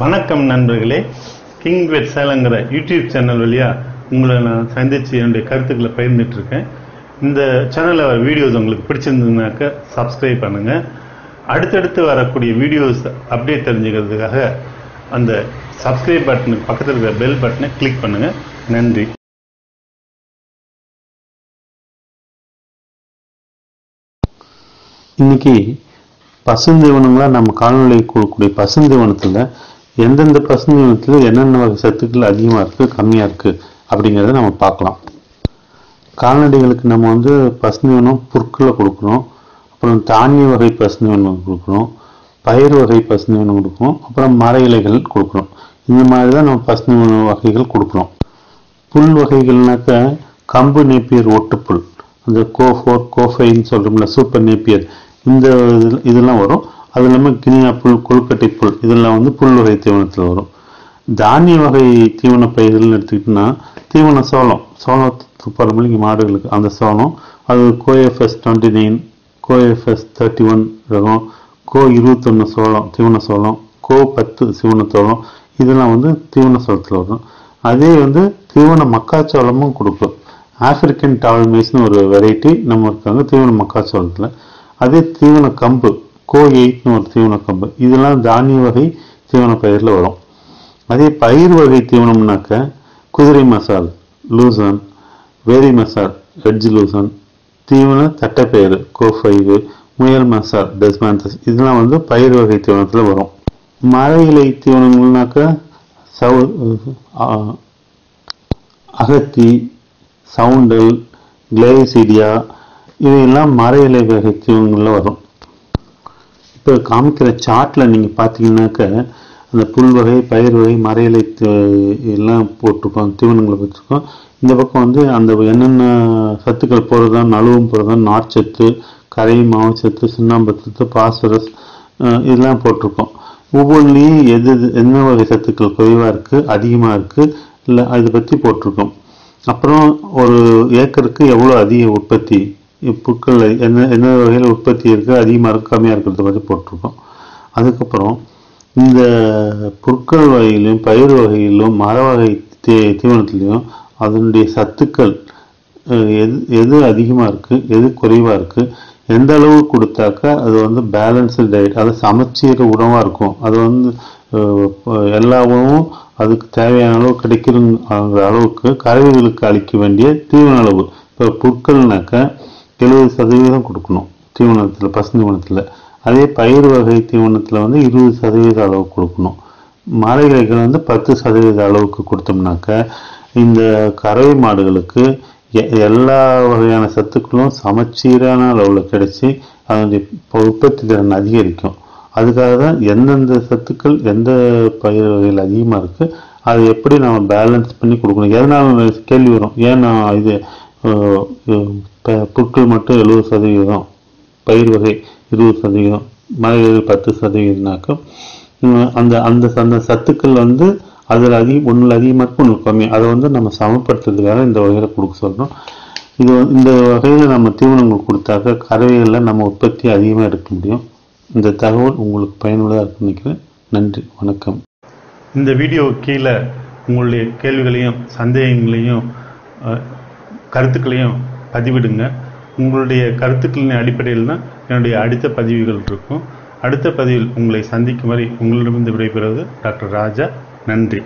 வணக்கம் நண்பர்களே. கிங் வெட் சேலங்கிற யூடியூப் சேனல் வழியா உங்களை நான் சந்திச்சு என்னுடைய கருத்துக்களை பகிர்ந்துட்டுருக்கேன் இந்த சேனலில் வர வீடியோஸ் உங்களுக்கு பிடிச்சிருந்ததுனாக்க சப்ஸ்கிரைப் பண்ணுங்க. அடுத்தடுத்து வரக்கூடிய வீடியோஸ் அப்டேட் தெரிஞ்சுக்கிறதுக்காக அந்த சப்ஸ்கிரைப் பட்டனுக்கு பக்கத்தில் இருக்கிற பெல் பட்டனை கிளிக் பண்ணுங்கள் நன்றி. இன்னைக்கு பசுந்தீவனங்களா நம்ம கால்நடைக்கு கொடுக்கக்கூடிய பசுந்தீவனத்தில் எந்தெந்த பசுந்தீவனத்தில் என்னென்ன வகை சத்துக்கள் அதிகமாக இருக்குது கம்மியாக இருக்குது அப்படிங்கிறத நம்ம பார்க்கலாம். கால்நடைகளுக்கு நம்ம வந்து பசுந்தீவனம் புற்களை கொடுக்கணும். அப்புறம் தானிய வகை பசுந்தீவனம் கொடுக்கணும். பயிர் வகை பசுந்தீவனம் கொடுக்கணும். அப்புறம் மர இலைகள் கொடுக்கணும். இந்த மாதிரி தான் நம்ம பசுந்தீவன வகைகள் கொடுக்குறோம் புல் வகைகள்னாக்க கம்பு நேப்பியர் ஒட்டுப்புல். அந்த கோ ஃபோர் கோ சொல்கிறோம்ல சூப்பர் நேப்பியர். இந்த இதெல்லாம் வரும். அது இல்லாமல் கினியா புல் கொழுக்கட்டை புல் இதெல்லாம் வந்து புல் வகை தீவனத்தில் வரும். தானிய வகை தீவன பயிர்கள்னு எடுத்துக்கிட்டோன்னா தீவன சோளம். சோளத்துக்கு போகிற இங்கே மாடுகளுக்கு அந்த சோளம். அது COFS twenty nine COFS thirty one ரகம் கோ இருபத்தொன்று சோளம் தீவன சோளம் கோ பத்து சிவன சோளம் இதெல்லாம் வந்து தீவன சோளத்தில் வரும். அதே வந்து தீவன மக்காச்சோளமும் கொடுக்கும். ஆப்பிரிக்கன் டால்மேஸ்னு ஒரு வெரைட்டி நம்ம இருக்காங்க தீவன மக்காச்சோளத்தில். அதே தீவன கம்பு கோ எயிட்னு ஒரு தீவன கம்பு. இதெல்லாம் தானிய வகை தீவன பயிரில் வரும். அதே பயிர் வகை தீவனம்னாக்க குதிரை மசால் லூசன் வேரி மசால் ரெட்ஜ் லூசன் தீவன தட்டைப்பயிறு கோ ஃபைவ் முயல் மசால் டெஸ்மாந்தஸ் இதெல்லாம் வந்து பயிர் வகை தீவனத்தில் வரும். மர இலை தீவனங்கள்னாக்க சவு அகத்தி சவுண்டல் கிளேசிடியா இவையெல்லாம் மர இலை வகை தீவனங்களில் வரும். இப்போ காமிக்கிற சார்ட்டில் நீங்கள் பார்த்தீங்கன்னாக்க அந்த புல் வகை பயிர் வகை மர இலை எல்லாம் போட்டிருக்கோம் தீவனங்களை வச்சுருக்கோம் இந்த பக்கம் வந்து அந்த என்னென்ன சத்துக்கள் போடுறதா நழுவும் போடுறதா நார்ச்சத்து கரை மாவுச்சத்து சுண்ணாம்பச்சத்து பாஸ்பரஸ் இதெல்லாம் போட்டிருக்கோம். ஒவ்வொன்றிலையும் எது எது- என்ன வகை சத்துக்கள் குறைவாக இருக்குது அதிகமாக இருக்குது இல்லை அதை பற்றி போட்டிருக்கோம். அப்புறம் ஒரு ஏக்கருக்கு எவ்வளோ அதிக உற்பத்தி? புற்கள் என்ன என்ன வகையில் உற்பத்தி இருக்குது அதிகமாக கம்மியாக இருக்கிறத பற்றி போட்டிருக்கோம். அதுக்கப்புறம் இந்த புற்கள் வகையிலும் பயிர் வகையிலும் மர வகை தீ தீவனத்துலேயும் அதனுடைய சத்துக்கள் எது எது அதிகமாக இருக்குது எது குறைவாக இருக்குது எந்த அளவு கொடுத்தாக்கா அது வந்து பேலன்ஸ்டு டயட் அது சமச்சீர உணவாக இருக்கும். அது வந்து எல்லா உணவும் அதுக்கு தேவையான அளவு கிடைக்கிற அளவுக்கு கறவைகளுக்கு அளிக்க வேண்டிய தீவன அளவு. இப்போ புற்கள்னாக்கா எழுபது சதவீதம் கொடுக்கணும் தீவனத்தில் பசுந்தீவனத்தில் அதே பயிர் வகை தீவனத்தில் வந்து இருபது சதவீத அளவு கொடுக்கணும். மாலை இலைகள் வந்து பத்து சதவீத அளவுக்கு கொடுத்தோம்னாக்க இந்த கறவை மாடுகளுக்கு எ- எல்லா வகையான சத்துக்களும் சமச்சீரான அளவில் கிடைச்சி அதனுடைய உற்பத்தி திறன் அதிகரிக்கும். அதுக்காக தான் எந்தெந்த சத்துக்கள் எந்த பயிர் வகையில் அதிகமாக இருக்குது அதை எப்படி நம்ம பேலன்ஸ் பண்ணி கொடுக்கணும்? எதனால் கேள்வி வரும்? ஏன் நான் இது புற்கள் மட்டும் எழுபது சதவீதம் பயிர் வகை இருபது சதவீதம் மழை பத்து சதவீதம்னாக்க அந்த அந்த அந்த சத்துக்கள் வந்து அதில் அதிகம் ஒன்றில் அதிகமாக இருக்கும் ஒன்று கம்மி. அதை வந்து நம்ம சமப்படுத்துறதுக்காக இந்த வகையில் கொடுக்க சொல்கிறோம் இது இந்த வகையில் நம்ம தீவனங்கள் கொடுத்தாக்க கறவைகளில் நம்ம உற்பத்தி அதிகமாக எடுக்க முடியும். இந்த தகவல் உங்களுக்கு பயனுள்ளதாக இருக்குன்னு நினைக்கிறேன். நன்றி வணக்கம். இந்த வீடியோ கீழே உங்களுடைய கேள்விகளையும் சந்தேகங்களையும் கருத்துக்களையும் பதிவிடுங்க. உங்களுடைய கருத்துக்களின் அடிப்படையில் தான் என்னுடைய அடுத்த பதிவுகள் இருக்கும். அடுத்த பதிவில் உங்களை சந்திக்கும் வரை உங்களிடமிருந்து விடைபெறுவது டாக்டர் ராஜா. நன்றி.